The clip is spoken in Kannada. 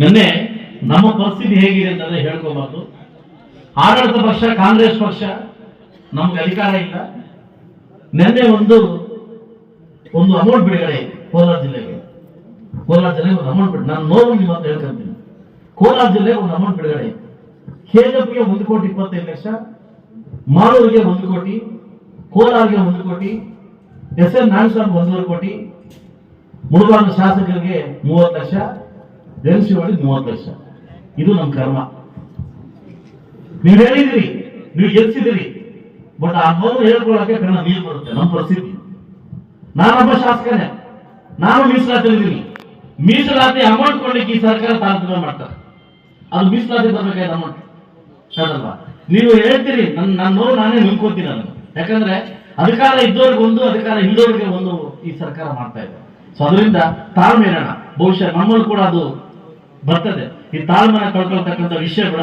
ನಿನ್ನೆ ನಮ್ಮ ಪರಿಸ್ಥಿತಿ ಹೇಗಿದೆ ಅಂತಂದ್ರೆ ಹೇಳ್ಕೋಬಾರ್ದು ಆಡಳಿತ ಪಕ್ಷ, ಕಾಂಗ್ರೆಸ್ ಪಕ್ಷ ನಮ್ಗೆ ಅಧಿಕಾರ ಇಲ್ಲ. ನಿನ್ನೆ ಒಂದು ಒಂದು ಅಮೌಂಟ್ ಬಿಡುಗಡೆ ಕೋಲಾರ ಜಿಲ್ಲೆಗೆ. ಕೋಲಾರ ಜಿಲ್ಲೆಗೆ ಒಂದು ಅಮೌಂಟ್ ಬಿಡು ನಾನು ನೋವು ನಿಮ್ಮ ಅಂತ ಹೇಳ್ಕೊಂತೀನಿ. ಕೋಲಾರ ಜಿಲ್ಲೆಗೆ ಒಂದು ಅಮೌಂಟ್ ಬಿಡುಗಡೆ ಕೆಜೆಪಿಗೆ ಒಂದು ಕೋಟಿ ಇಪ್ಪತ್ತೈದು ಲಕ್ಷ ಮಾಲೂರಿಗೆ ಒಂದು ಕೋಟಿ ಕೋಲಾರ್ಗೆ ಒಂದು ಕೋಟಿ, ಎಸ್ ಎನ್ ನಾರಾಯಣಸ್ವಾಮಿ ಒಂದೂವರೆ ಕೋಟಿ ಮುಳುಗಾಡು ಶಾಸಕರಿಗೆ ಮೂವತ್ತು ಲಕ್ಷ ದೇವಶಿವಳ್ಳಿ ಮೂವತ್ತು ಲಕ್ಷ ಇದು ನಮ್ಮ ಕರ್ಮ. ನೀವು ಹೇಳಿದಿರಿ, ನೀವು ಗೆಲ್ಸಿದಿರಿ, ಬಟ್ ಆ ಮೊದಲು ಹೇಳ್ಕೊಳ್ಳೋಕೆ ಕಣ್ಣ ನೀರು ಬರುತ್ತೆ ನಮ್ಮ ಪರಿಸ್ಥಿತಿ. ನಾನೊಬ್ಬ ಶಾಸಕನೇ. ನಾನು ಮೀಸಲಾತಿ ಇದ್ದೀನಿ ಮೀಸಲಾತಿ ಅಮೌಂಟ್ ಕೊಡ್ಲಿಕ್ಕೆ ಈ ಸರ್ಕಾರ ತಾರತಮ್ಯ ಮಾಡ್ತಾರೆ. ಅದು ಮೀಸಲಾತಿ ಬರ್ಬೇಕಾಯ್ತು ಅಮೌಂಟ್ ಸರಲ್ವಾ ನೀವು ಹೇಳ್ತೀರಿ ನನ್ನ ನೋವು ನಾನೇ ನಿಂತ್ಕೋತೀನಿ ನಾನು. ಯಾಕಂದ್ರೆ ಅಧಿಕಾರ ಇದ್ದವ್ರಿಗೆ ಒಂದು, ಅಧಿಕಾರ ಇಲ್ಲದವ್ರಿಗೆ ಒಂದು ಈ ಸರ್ಕಾರ ಮಾಡ್ತಾ ಇದೆ. ಸೊ ಅದರಿಂದ ತಾಳ್ಮೆ ಇರೋಣ. ಬಹುಶಃ ನಮ್ಮಲ್ಲಿ ಕೂಡ ಅದು ಬರ್ತದೆ. ಈ ತಾಳ್ಮನ ಕಳ್ಕೊಳ್ತಕ್ಕಂಥ ವಿಷಯ ಕೂಡ